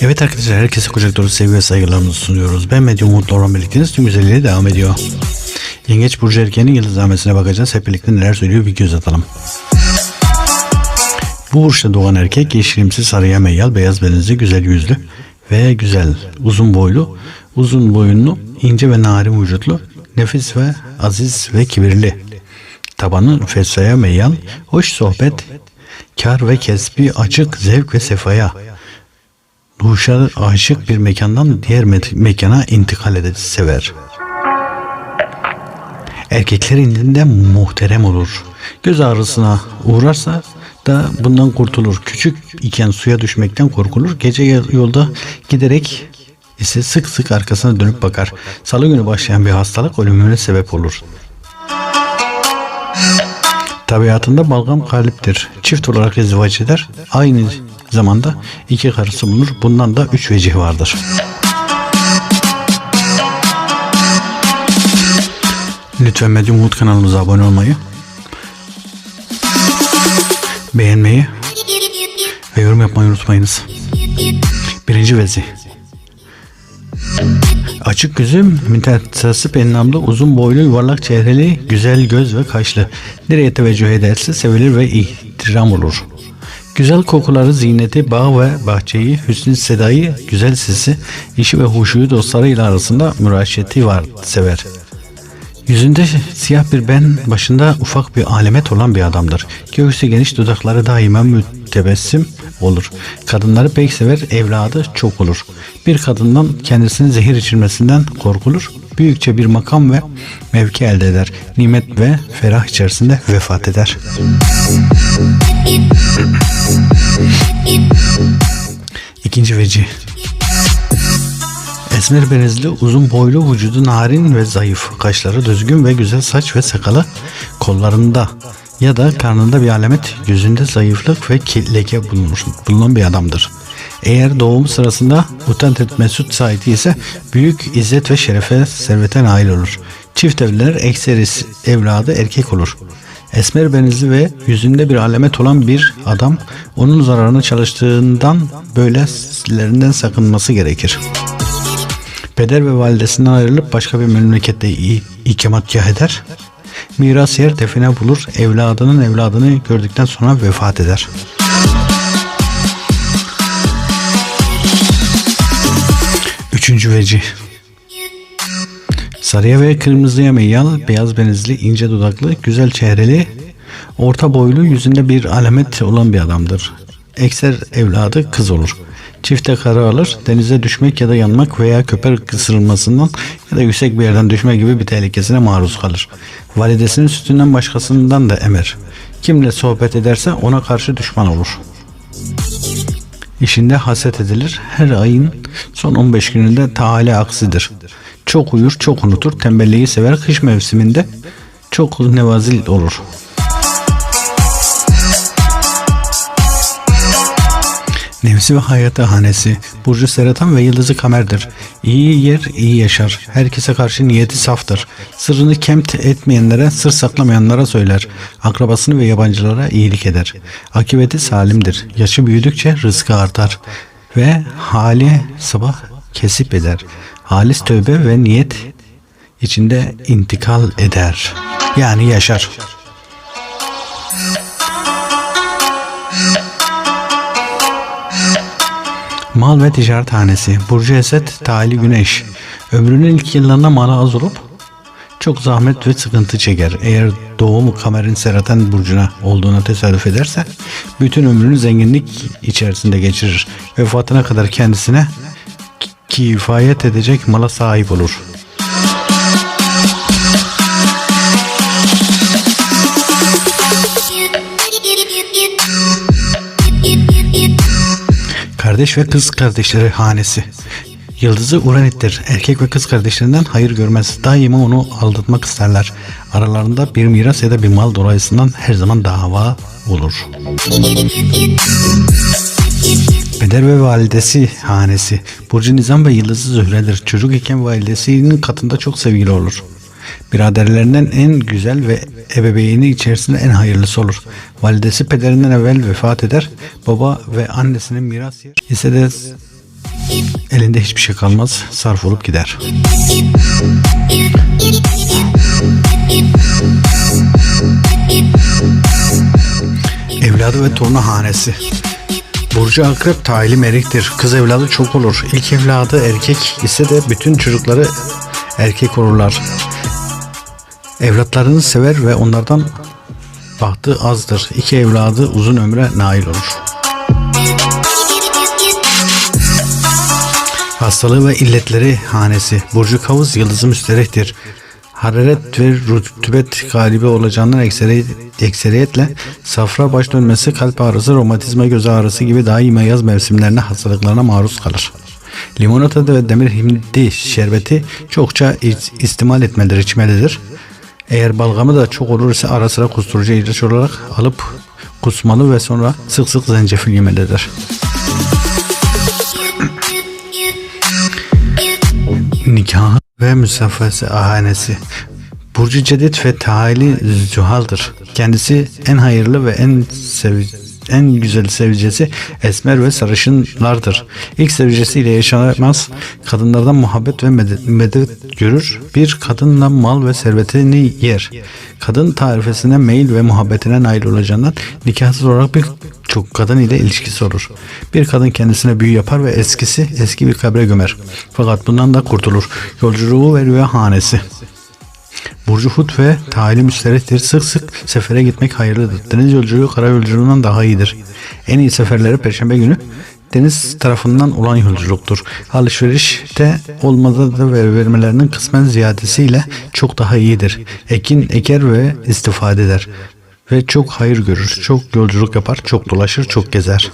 Evet arkadaşlar herkese kucak dolusu sevgi ve saygılarımızı sunuyoruz. Ben Medyum Umutlu Orhan birlikteniz. Tüm güzelliği devam ediyor. Yengeç Burcu Erken'in yıldıznamesine bakacağız. Hep birlikte neler söylüyor bir göz atalım. Bu burçta doğan erkek yeşilimsi sarıya meyyal, beyaz benizli, güzel yüzlü ve güzel, uzun boylu, uzun boyunlu, ince ve narin vücutlu, nefis ve aziz ve kibirli. Tabanı fesaya meyyal, hoş sohbet, kar ve kesbi açık, zevk ve sefaya. Ruşa aşık bir mekandan diğer me- mekana intikal eder, sever. Erkekler indinde muhterem olur. Göz ağrısına uğrarsa da bundan kurtulur. Küçük iken suya düşmekten korkulur. Gece yolda giderek ise sık sık arkasına dönüp bakar. Salı günü başlayan bir hastalık ölümüne sebep olur. Tabiatında balgam kaliptir. Çift olarak izdivaç eder. Aynı zamanda iki karısı bulunur. Bundan da üç vecih vardır. Lütfen Medyum Umut kanalımıza abone olmayı, beğenmeyi ve yorum yapmayı unutmayınız. Birinci vezi. Açık gözü, mütehassıp enlamlı, uzun boylu, yuvarlak çehreli, güzel göz ve kaşlı. Nereye teveccüh ederse sevilir ve ihtiram olur. Güzel kokuları, ziyneti, bağ ve bahçeyi, hüsnü sedayı, güzel sesi, işi ve huşuyu dostlarıyla arasında müraşeti var, sever. Yüzünde siyah bir ben, başında ufak bir alemet olan bir adamdır. Göğsü geniş, dudakları daima mütebessim olur. Kadınları pek sever, evladı çok olur. Bir kadından kendisinin zehir içirmesinden korkulur. Büyükçe bir makam ve mevki elde eder. Nimet ve ferah içerisinde vefat eder. İkinci veci. Esmer benizli, uzun boylu, vücudu narin ve zayıf, kaşları düzgün ve güzel saç ve sakalı kollarında ya da karnında bir alamet, yüzünde zayıflık ve leke bulunur, bulunan bir adamdır. Eğer doğum sırasında utanç mesut sahibi ise büyük izzet ve şerefe, servete nail olur. Çift evlenir, ekserisi evladı erkek olur. Esmer benizli ve yüzünde bir alamet olan bir adam onun zararına çalıştığından böylelerinden sakınması gerekir. Peder ve validesinden ayrılıp başka bir memlekette ikametgah eder. Miras yer define bulur. Evladının evladını gördükten sonra vefat eder. Üçüncü veci. Sarıya ve kırmızıya meyyal, beyaz benizli, ince dudaklı, güzel çehreli, orta boylu, yüzünde bir alamet olan bir adamdır. Ekser evladı kız olur. Çifte karı alır, denize düşmek ya da yanmak veya köpek ısırılmasından ya da yüksek bir yerden düşme gibi bir tehlikesine maruz kalır. Validesinin sütünden başkasından da emer. Kimle sohbet ederse ona karşı düşman olur. İşinde haset edilir. Her ayın son 15 gününde taale aksidir. Çok uyur, çok unutur, tembelliği sever. Kış mevsiminde çok nevazil olur. Nefsi ve hayatı hanesi, burcu seratan ve yıldızı kamerdir. İyi yer, iyi yaşar. Herkese karşı niyeti saftır. Sırrını kemt etmeyenlere, sır saklamayanlara söyler. Akrabasını ve yabancılara iyilik eder. Akıbeti salimdir. Yaşı büyüdükçe rızkı artar. Ve hali sabah kesip eder. Halis tövbe ve niyet içinde intikal eder. Yani yaşar. Mal ve ticaret hanesi. Burcu Esed, Tali Güneş. Ömrünün ilk yıllarında malı az olup çok zahmet ve sıkıntı çeker. Eğer doğumu kamerin Seratan burcuna olduğuna tesadüf ederse bütün ömrünü zenginlik içerisinde geçirir. Vefatına kadar kendisine ki- kifayet edecek mala sahip olur. Kardeş ve kız kardeşleri hanesi. Yıldızı Uranit'tir. Erkek ve kız kardeşlerinden hayır görmez. Daima onu aldatmak isterler. Aralarında bir miras ya da bir mal dolayısından her zaman dava olur. Peder ve validesi hanesi. Burcu Nizam ve Yıldızı Zühre'dir. Çocuk iken validesinin katında çok sevgili olur. Biraderlerinden en güzel ve ebeveyni içerisinde en hayırlısı olur. Validesi pederinden evvel vefat eder. Baba ve annesinin miras yer ise de elinde hiçbir şey kalmaz. Sarf olup gider. Evladı ve torunu hanesi. Burcu akrep tayili meriktir. Kız evladı çok olur. İlk evladı erkek ise de bütün çocukları erkek olurlar. Evlatlarını sever ve onlardan bahtı azdır. İki evladı uzun ömre nail olur. Hastalığı ve illetleri hanesi. Burcu kavuz yıldızı müsterehtir. Hararet ve rutubet galibi olacağından ekseri, ekseriyetle safra baş dönmesi, kalp ağrısı, romatizma, göz ağrısı gibi daima yaz mevsimlerine hastalıklarına maruz kalır. Limonata ve demir hindi şerbeti çokça is- istimal etmeleri içmelidir. Eğer balgamı da çok olur ise ara sıra kusturucu ilaç olarak alıp kusmalı ve sonra sık sık zencefil yemelidir. Nikahı ve müsafası ahanesi. Burcu Cedid ve Taali Zühal'dır. Kendisi en hayırlı ve en sev en güzel sevicesi esmer ve sarışınlardır. İlk sevicesiyle yaşamaz, kadınlardan muhabbet ve medet görür. Bir kadınla mal ve servetini yer. Kadın tarifesine meyil ve muhabbetine nail olacağından nikahsız olarak bir çok kadın ile ilişkisi olur. Bir kadın kendisine büyü yapar ve eskisi eski bir kabre gömer. Fakat bundan da kurtulur. Yolculuğu ve rüya hanesi. Burcu Hut ve tayili müsterihtir. Sık sık sefere gitmek hayırlıdır. Deniz yolculuğu kara yolculuğundan daha iyidir. En iyi seferleri perşembe günü deniz tarafından olan yolculuktur. Alışverişte olmada da ver- vermelerinin kısmen ziyadesiyle çok daha iyidir. Ekin eker ve istifade eder. Ve çok hayır görür. Çok yolculuk yapar, çok dolaşır, çok gezer.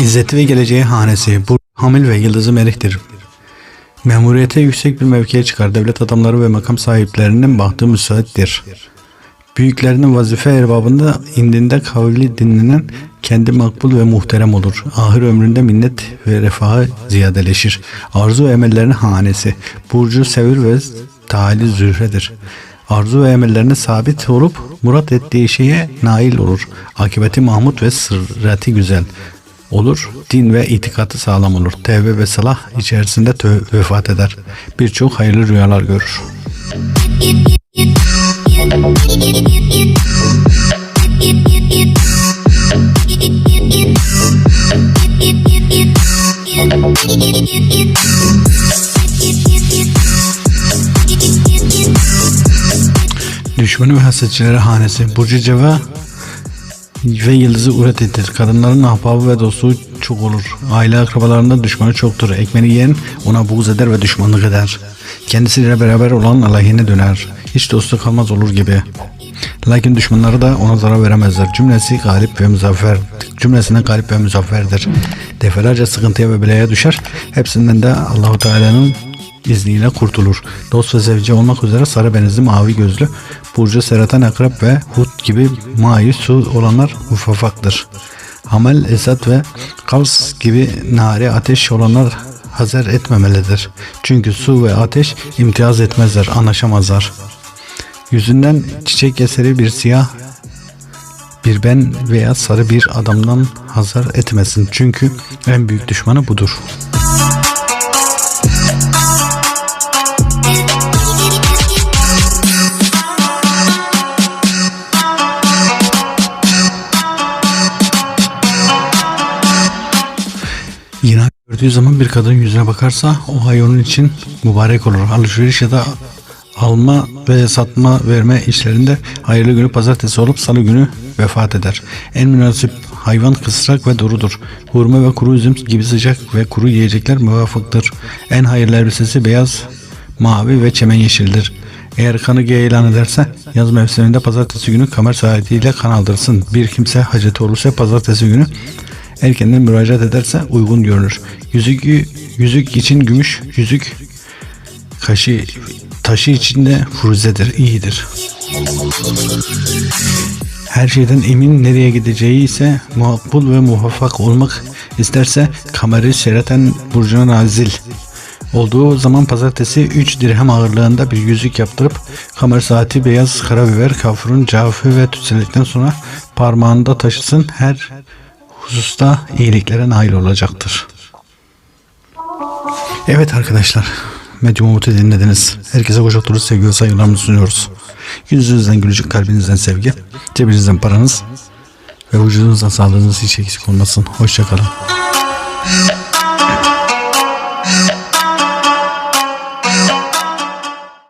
İzzeti ve geleceği hanesi. Bu hamil ve yıldızı melektir. Memuriyete yüksek bir mevkiye çıkar. Devlet adamları ve makam sahiplerinin bahtı müsaittir. Büyüklerinin vazife erbabında indinde kavli dinlenen kendi makbul ve muhterem olur. Ahir ömründe minnet ve refahı ziyadeleşir. Arzu ve emellerinin hanesi. Burcu sevir ve tali zühredir. Arzu ve emellerine sabit olup murat ettiği şeye nail olur. Akibeti mahmut ve sırrati güzel olur. Din ve itikatı sağlam olur. Tevbe ve salah içerisinde tö- vefat eder. Birçok hayırlı rüyalar görür. Düşmanı ve hasetçileri hanesi. Burcu Ceva ve yıldızı uret ettir. Kadınların ahbabı ve dostu çok olur. Aile akrabalarında düşmanı çoktur. Ekmeğini yiyen ona buğz eder ve düşmanlık eder. Kendisiyle beraber olan aleyhine döner. Hiç dostu kalmaz olur gibi. Lakin düşmanları da ona zarar veremezler. Cümlesi galip ve muzaffer. Cümlesine galip ve muzafferdir. Defalarca sıkıntıya ve belaya düşer. Hepsinden de Allahu Teala'nın izniyle kurtulur. Dost ve zevce olmak üzere sarı benizli mavi gözlü Burcu Seratan Akrep ve Hut gibi mavi su olanlar mufaffaktır. Hamel, Esat ve Kavs gibi nari ateş olanlar hazır etmemelidir. Çünkü su ve ateş imtiyaz etmezler, anlaşamazlar. Yüzünden çiçek eseri bir siyah bir ben veya sarı bir adamdan hazır etmesin. Çünkü en büyük düşmanı budur. Yine gördüğü zaman bir kadın yüzüne bakarsa o ay onun için mübarek olur. Alışveriş ya da alma ve satma verme işlerinde hayırlı günü pazartesi olup salı günü vefat eder. En münasip hayvan kısrak ve durudur. Hurma ve kuru üzüm gibi sıcak ve kuru yiyecekler muvafıktır. En hayırlı elbisesi beyaz, mavi ve çemen yeşildir. Eğer kanı giye ilan ederse yaz mevsiminde pazartesi günü kamer saatiyle kan aldırsın. Bir kimse haceti olursa pazartesi günü erkenden müracaat ederse uygun görünür. Yüzük, yüzük için gümüş, yüzük kaşı taşı içinde furuzedir, iyidir. her şeyden emin nereye gideceği ise makbul ve muvaffak olmak isterse kamerayı seyreten burcuna nazil olduğu zaman pazartesi 3 dirhem ağırlığında bir yüzük yaptırıp kamer saati beyaz karabiber kafurun cafi ve tütselikten sonra parmağında taşısın her hususta iyiliklere nail olacaktır. Evet arkadaşlar Medyum Umut'u dinlediniz. Herkese kucak sevgi ve saygılarımızı sunuyoruz. Yüzünüzden gülücük kalbinizden sevgi, cebinizden paranız ve vücudunuzdan sağlığınız hiç eksik olmasın. Hoşçakalın.